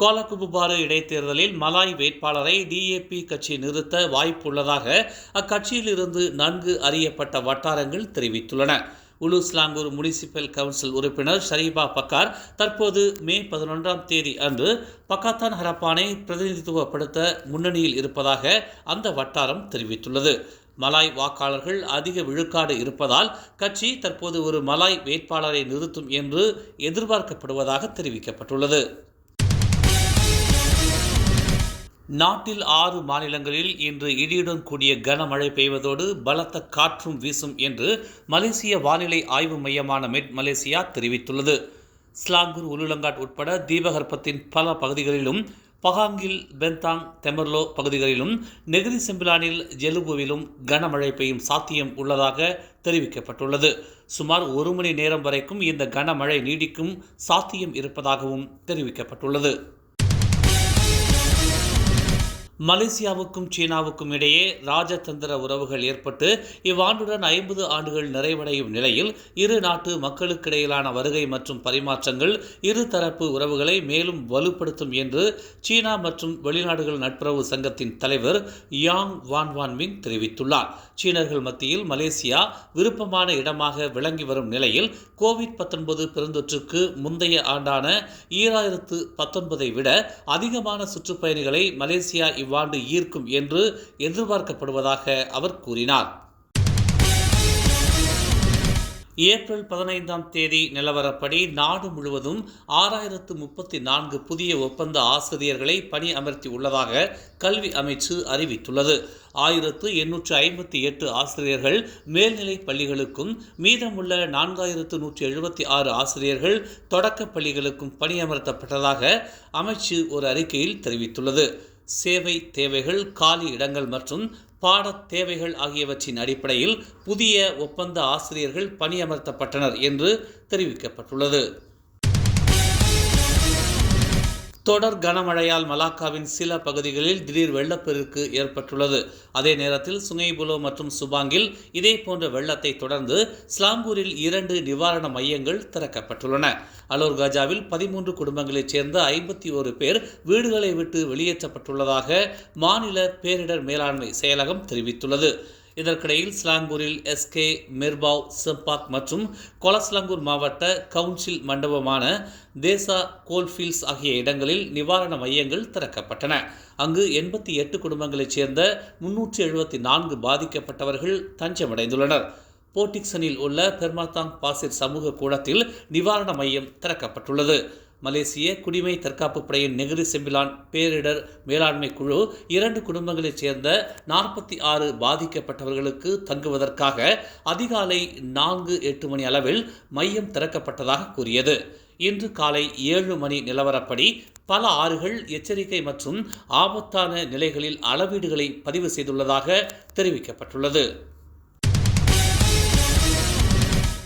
கோலகுபுபாறு இடைத்தேர்தலில் மலாய் வேட்பாளரை டிஏபி கட்சி நிறுத்த வாய்ப்புள்ளதாக அக்கட்சியிலிருந்து நன்கு அறியப்பட்ட வட்டாரங்கள் தெரிவித்துள்ளன. உலுஸ்லாங்கூர் முனிசிபல் கவுன்சில் உறுப்பினர் ஷரீபா பக்கார் தற்போது மே பதினொன்றாம் தேதி அன்று பக்காத்தான் ஹரப்பானை பிரதிநிதித்துவப்படுத்த முன்னணியில் இருப்பதாக அந்த வட்டாரம் தெரிவித்துள்ளது. மலாய் வாக்காளர்கள் அதிக விழுக்காடு இருப்பதால் கட்சி தற்போது ஒரு மலாய் வேட்பாளரை நிறுத்தும் என்று எதிர்பார்க்கப்படுவதாக தெரிவிக்கப்பட்டுள்ளது. நாட்டில் ஆறு மாநிலங்களில் இன்று இடியுடன் கூடிய கனமழை பெய்வதோடு பலத்த காற்றும் வீசும் என்று மலேசிய வானிலை ஆய்வு மையமான மெட் மலேசியா தெரிவித்துள்ளது. ஸ்லாங்கூர் உலுலங்காட் உட்பட தீபகற்பத்தின் பல பகுதிகளிலும் பகாங்கில் பென்தாங் தெமர்லோ பகுதிகளிலும் நெகிரி செம்பிலானில் ஜெலுபுவிலும் கனமழை பெய்யும் சாத்தியம் உள்ளதாக தெரிவிக்கப்பட்டுள்ளது. சுமார் ஒரு மணி நேரம் வரைக்கும் இந்த கனமழை நீடிக்கும் சாத்தியம் இருப்பதாகவும் தெரிவிக்கப்பட்டுள்ளது. மலேசியாவுக்கும் சீனாவுக்கும் இடையே ராஜதந்திர உறவுகள் ஏற்பட்டு இவ்வாண்டுடன் ஐம்பது ஆண்டுகள் நிறைவடையும் நிலையில் இரு நாட்டு மக்களுக்கிடையிலான வருகை மற்றும் பரிமாற்றங்கள் இருதரப்பு உறவுகளை மேலும் வலுப்படுத்தும் என்று சீனா மற்றும் வெளிநாடுகள் நட்புறவு சங்கத்தின் தலைவர் யாங் வான்வான்மின் தெரிவித்துள்ளார். சீனர்கள் மத்தியில் மலேசியா விருப்பமான இடமாக விளங்கி வரும் நிலையில் கோவிட் பத்தொன்பது பெருந்தொற்றுக்கு முந்தைய ஆண்டான ஈராயிரத்து பத்தொன்பதை விட அதிகமான சுற்றுப்பயணிகளை மலேசியா இவ்வாண்டு ஈர்க்கும் என்று எதிர்பார்க்கப்படுவதாக அவர் கூறினார். ஏப்ரல் பதினைந்தாம் தேதி நிலவரப்படி நாடு முழுவதும் ஆறாயிரத்து முப்பத்தி நான்கு புதிய ஒப்பந்த ஆசிரியர்களை பணி அமர்த்தி உள்ளதாக கல்வி அமைச்சு அறிவித்துள்ளது. ஆயிரத்து எண்ணூற்று ஐம்பத்தி எட்டு ஆசிரியர்கள் மேல்நிலை பள்ளிகளுக்கும் மீதமுள்ள நான்காயிரத்து நூற்றி எழுபத்தி ஆறு ஆசிரியர்கள் தொடக்கப் பள்ளிகளுக்கும் பணியமர்த்தப்பட்டதாக அமைச்சு ஒரு அறிக்கையில் தெரிவித்துள்ளது. சேவை தேவைகள் காலி இடங்கள் மற்றும் பாடத் தேவைகள் ஆகியவற்றின் அடிப்படையில் புதிய ஒப்பந்த ஆசிரியர்கள் பணியமர்த்தப்பட்டனர் என்று தெரிவிக்கப்பட்டுள்ளது. தொடர் கனமழையால் மலாக்காவின் சில பகுதிகளில் திடீர் வெள்ளப்பெருக்கு ஏற்பட்டுள்ளது. அதே நேரத்தில் சுங்கைபுலோ மற்றும் சுபாங்கில் இதே போன்ற வெள்ளத்தை தொடர்ந்து ஸ்லாம்பூரில் இரண்டு நிவாரண மையங்கள் திறக்கப்பட்டுள்ளன. அலோர் காஜாவில் பதிமூன்று குடும்பங்களைச் சேர்ந்த ஐம்பத்தி ஒரு பேர் வீடுகளை விட்டு வெளியேற்றப்பட்டுள்ளதாக மாநில பேரிடர் மேலாண்மை செயலகம் தெரிவித்துள்ளது. இதற்கிடையில் ஸ்லாங்கூரில் எஸ்கே மெர்பாவ் செம்பாக் மற்றும் கொலஸ்லாங்கூர் மாவட்ட கவுன்சில் மண்டபமான தேசா கோல்ஃபீல்ட்ஸ் ஆகிய இடங்களில் நிவாரண மையங்கள் திறக்கப்பட்டன. அங்கு எண்பத்தி எட்டு குடும்பங்களைச் சேர்ந்த முன்னூற்றி எழுபத்தி நான்கு பாதிக்கப்பட்டவர்கள் தஞ்சமடைந்துள்ளனர். போர்டிக்சனில் உள்ள பெர்மாத்தாங் பாசிர் சமூக கூடத்தில் நிவாரண மையம் திறக்கப்பட்டுள்ளது. மலேசிய குடிமை தற்காப்பு படையின் நெகிரி செம்பிலான் பேரிடர் மேலாண்மை குழு இரண்டு குடும்பங்களைச் சேர்ந்த நாற்பத்தி ஆறு பாதிக்கப்பட்டவர்களுக்கு தங்குவதற்காக அதிகாலை நான்கு எட்டு மணி அளவில் மையம் திறக்கப்பட்டதாக கூறியது. இன்று காலை ஏழு மணி நிலவரப்படி பல ஆறுகள் எச்சரிக்கை மற்றும் ஆபத்தான நிலைகளில் அளவீடுகளை பதிவு செய்துள்ளதாக தெரிவிக்கப்பட்டுள்ளது.